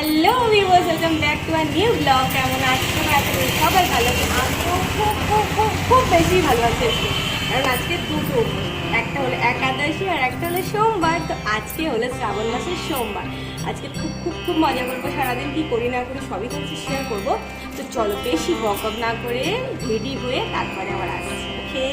Hello viewers welcome back to our new vlog কেমন তোমরা আশা সবাই ভালো আছো। আমিও খুব খুব খুব খুব বেশি ভালো আছি আজকে। কারণ আজকে দুটো একটা হলো একাদশী আর একটা হলো সোমবার। তো আজকে হলো শ্রাবণ মাসের সোমবার। আজকে খুব খুব খুব মজা করব। সারাদিন কি করি না করি সবই তোমার শেয়ার করব। তো চলো বেশি বক না করে রেডি হয়ে তারপরে আবার আসছি ওকে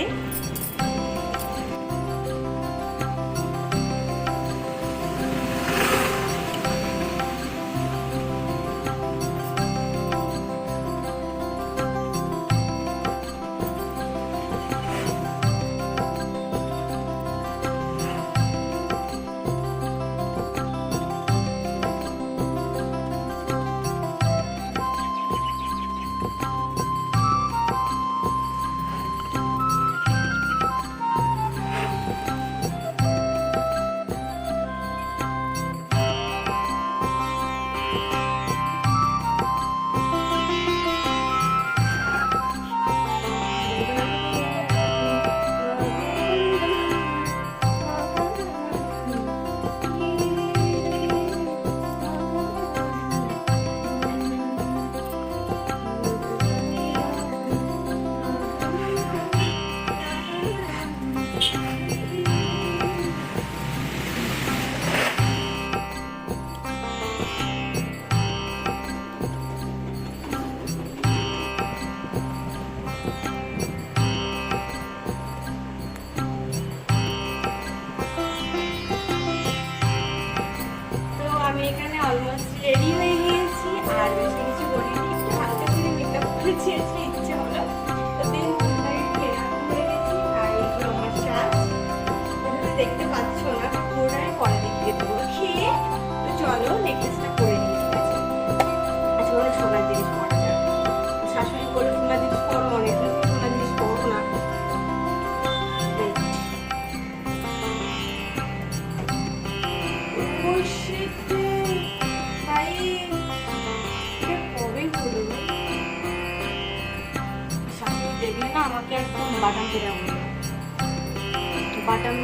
বাটাম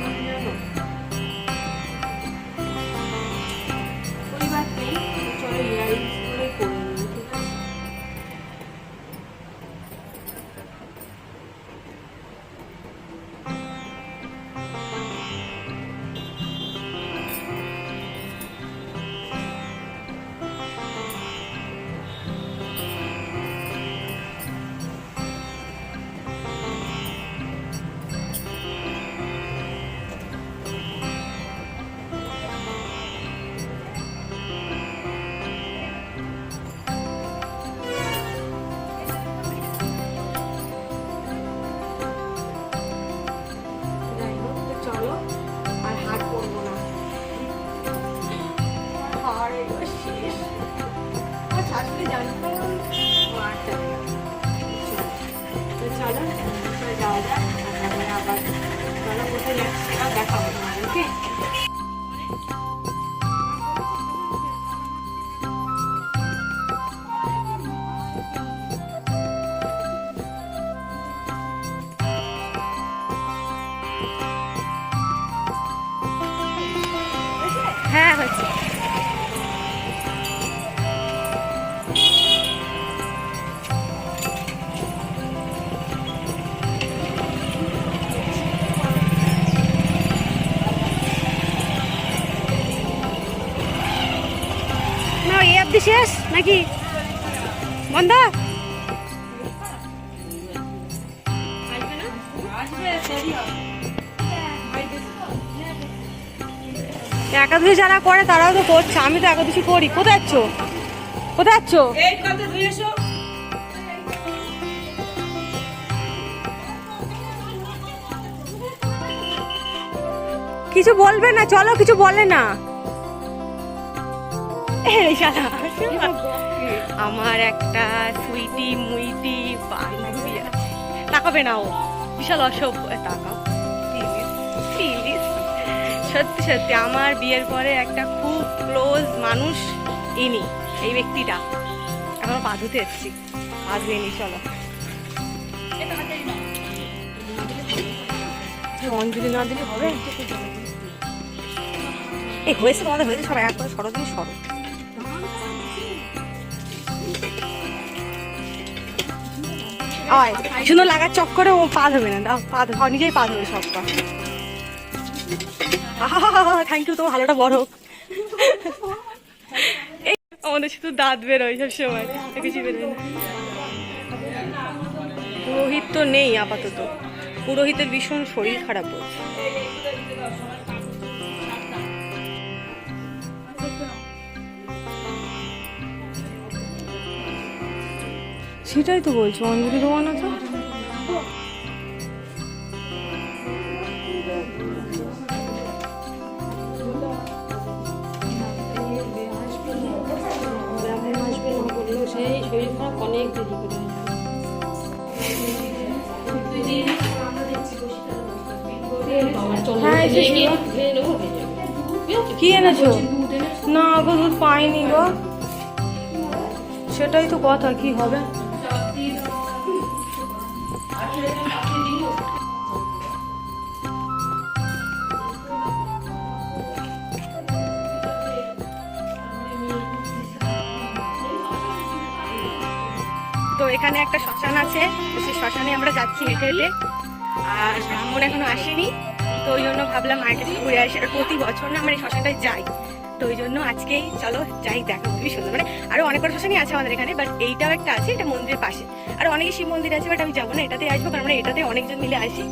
চলো কোথায় যাচ্ছি আর দেখাবো তোমার অবধি শেষ? নাকি বন্ধ? একাদশী যারা করে তারাও তো করছে আমি তো একাদশী করি। কোথায় যাচ্ছ? কোথায় যাচ্ছ? এসো। কিছু বলবে না চলো কিছু বলে না। এই শালা, আমার একটা সুইটি মুইটি বান্ধবী আছে। তাকাবে না ও। বিশাল অসভ্য। তাকাও। সত্যি সত্যি, আমার বিয়ের পরে একটা খুব ক্লোজ মানুষ ইনি, এই ব্যক্তিটা। এখন পা ধুতে এসছি। পা নি, চলো। অঞ্জলি না দিলে হবে? এই হয়েছে তোমাদের, হয়েছে সবাই। একবার সরো, তুমি সরো। আয় সুন্দর লাগার চক্করে ও পা ধরবে না পা ধরবে নিজেই পা ধরবে সব পা। থ্যাংক ইউ তোমার ভালোটা বড় হোক। আমাদের শুধু দাঁত বেরোয় সব সময় কিছু বেরোয় না পুরোহিত তো নেই আপাতত। পুরোহিতের ভীষণ শরীর খারাপ হচ্ছে সেটাই তো বলছো, অঞ্জলি দেওয়া না তো শরীর খারাপ অনেক কি এনেছো? না গো, দুধ পাইনি গো। সেটাই তো কথা, কি হবে? তো এখানে একটা শ্মশান আছে সেই শ্মশানে আমরা যাচ্ছি হেঁটে হেঁটে। আর ব্রাহ্মণ এখনও আসেনি, তো ওই জন্য ভাবলাম মায়ের কাছে ঘুরে আসি। প্রতি বছর না আমরা এই শ্মশানটায় যাই। তো ওই জন্য আজকেই চলো যাই দেখো খুবই সুন্দর মানে আরও অনেক শ্মশানই আছে আমাদের এখানে বাট এইটাও একটা আছে, এটা মন্দিরের পাশে। আর অনেকে শিব মন্দির আছে বাট আমি যাব না এটাতে আসব, কারণ এটাতে অনেকজন মিলে আসি।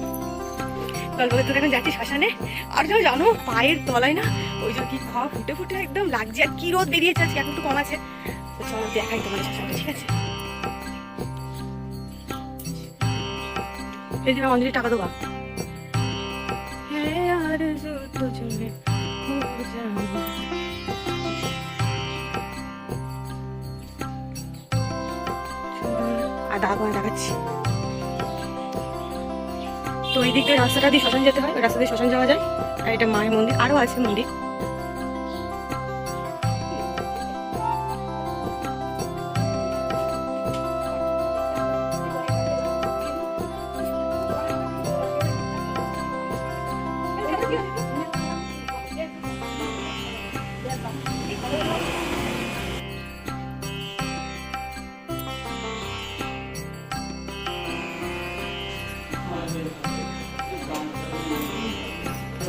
আর জানো, পায়ের তলায় না, ওই যে কি খাওয়া ফুটে ফুটে একদম লাগছে, আর কি রোদ কম আছে। ঠিক আছে? টাকা দেবা। তো এই রাস্তাটা দিয়ে শ্মশান যেতে হয়, রাস্তা দিয়ে শ্মশান যাওয়া যায়। আর এটা মায়ের মন্দির, আরও আছে মন্দির।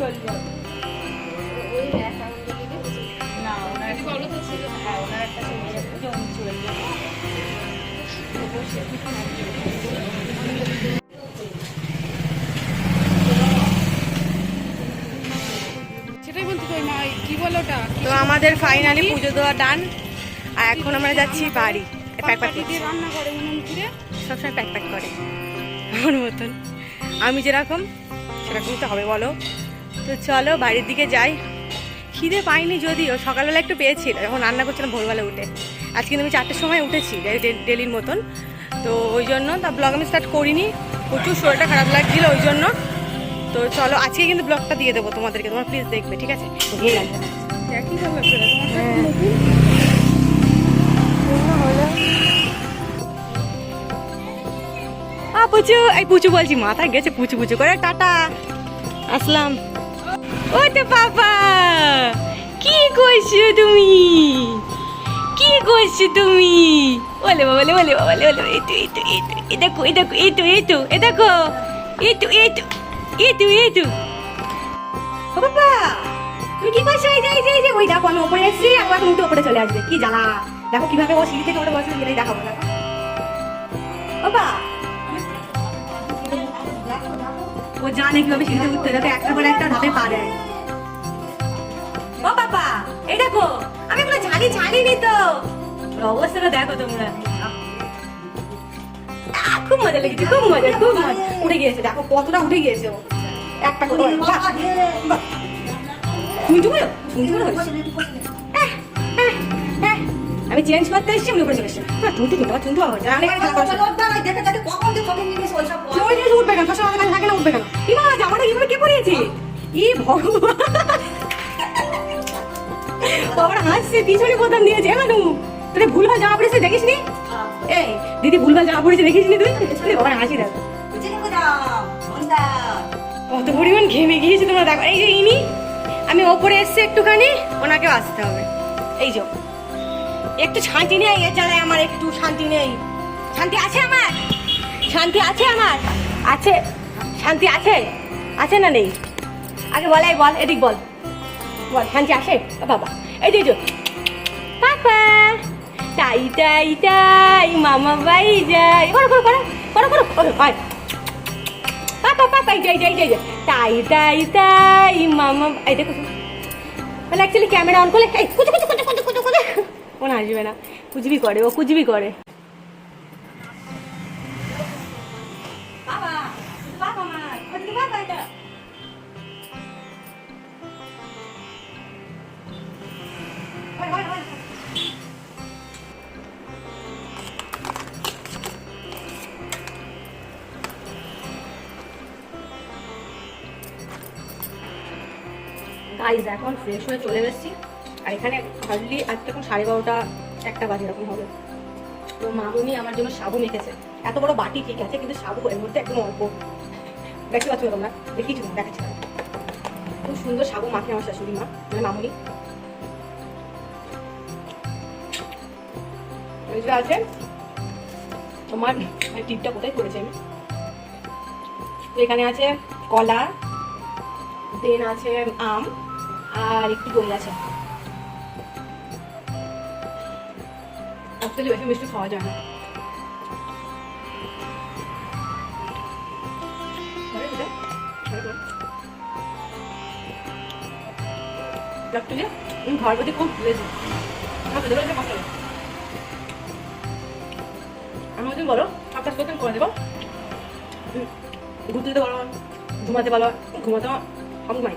কি বলো ওটা? তো আমাদের ফাইনালি পুজো দেওয়া ডান আর এখন আমরা যাচ্ছি বাড়ি। প্যাক প্যাক সবসময় প্যাক প্যাক করে। আমার মতন। আমি যেরকম সেরকম তো হবে বলো। তো চলো বাড়ির দিকে যাই। খিদে পাইনি যদিও সকালবেলা একটু পেয়েছি যখন রান্না করছিলাম ভোরবেলা উঠে। আজকে কিন্তু আমি চারটের সময় উঠেছি ডেলির মতন। তো ওই জন্য তা ব্লগ আমি স্টার্ট করিনি প্রচুর শরীরটা খারাপ লাগছিল ওই জন্য। তো চলো আজকে কিন্তু ব্লগটা দিয়ে দেবো তোমাদেরকে তোমরা প্লিজ দেখবে ঠিক আছে? সাথে হ্যাঁ। পুচু এই পুচু বলছি মাথায় গেছে পুচু পুচু করে টাটা। আসলাম। ও তো বাবা। কি করছ তুমি? কি করছ তুমি? বলে বাবা বলে বাবা বলে এই তো এই এই এ দেখো এ দেখো এই তো এ দেখো এই তো এই তো তুমি কি এই যে এই যে এই যে, ওই দেখো উঠে উপরে চলে আসবে। কি দেখো কীভাবে ও সিঁড়ি থেকে ওটা বসে দেখাবো, দেখো। ও জানে কীভাবে সিঁড়িতে উঠতে একটা করে একটা ধাপে ও বাবা এই দেখো আমি জানিনি তো অবস্থাটা দেখো তোমরা খুব মজা লেগেছে খুব মজা খুব মজা উঠে গিয়েছে দেখো কতটা উঠে গিয়েছে ও একটা করে। তুমি তুমি। আমি চেঞ্জ করতে এসেছি আমি উপরে চলে এসেছি না, তুমি তো কিন্তু তুমি তো আমি এখানে খেলা করছি ওই জিনিস উঠবে কেন উঠবে কেন কি মা জামাটা কীভাবে কে পরিয়েছি? ই ভগবান। বাবার হাসছে পিছনে বোতাম দিয়েছে এমানু তোরে ভুলভাল জামা পড়েছে দেখিস নি এই দিদি ভুলভাল জামা পড়েছে দেখিস নি তুই বাবার হাসি দেখ। কত পরিমাণ ঘেমে গিয়েছে তোমরা দেখো। এই যে ইনি আমি ওপরে এসছি একটুখানি ওনাকেও আসতে হবে। এই যে একটু শান্তি নেই এর জ্বালায় আমার একটু শান্তি নেই। শান্তি আছে আমার? শান্তি আছে আমার? আছে। শান্তি আছে? আছে না নেই? আগে বল এই বল, এদিক বল। বল, শান্তি আসে বাবা, এই যে পাপা, তাই তাই তাই, মামা বাই যাই করো করো করো করো করো। করো হয়। পাপা পাপা যাই যাই যাই তাই তাই তাই, মামা এই দেখো। মানে অ্যাকচুয়ালি ক্যামেরা অন করলে এই কুচু কুচু কুচু কুচু কুচু কুচু আসবে না। কুচবি করে, ও কুচবি করে। গাইজ এখন ফ্রেশ হয়ে চলে এসেছি। আর এখানে হার্ডলি আজকে এখন সাড়ে বারোটা, একটা বাজে এরকম হবে। তো মামুনি আমার জন্য সাবু মেখেছে। এত বড় বাটি ঠিক আছে, কিন্তু সাবু এর মধ্যে একদম অল্প। দেখতে পাচ্ছ তোমরা? দেখিয়েছি দেখাচ্ছি খুব সুন্দর সাবু মাখে আমার শাশুড়ি মা মানে মামুনি। আছে। তোমার এই টিপটা কোথায় করেছি আমি? এখানে আছে কলা, দেন আছে আম। আর একটু দই আছে। অ্যাকচুয়ালি বেশি মিষ্টি খাওয়া যায় না। বলো কাজ করে দেবো। ঘুরতে যেতে বলো, ঘুমাতে বলো, ঘুমাতে আমি ঘুমাই।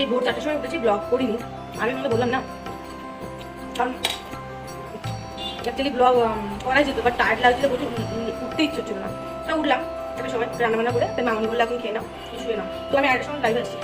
সেই ভোর চারটের সময় উঠেছি ব্লগ করিনি। আমি তোমাকে বললাম না। কারণ অ্যাকচুয়ালি ব্লগ করাই যেত বাট টায়ার্ড লাগছিল, প্রচুর উঠতে ইচ্ছে হচ্ছিল না। তা উঠলাম, তারপরে সবাই রান্না বান্না করে তাই মামনি বললে এখন খেয়ে নাও শুয়ে নাও। তো আমি আরেকটা সময় লাইভে আসছি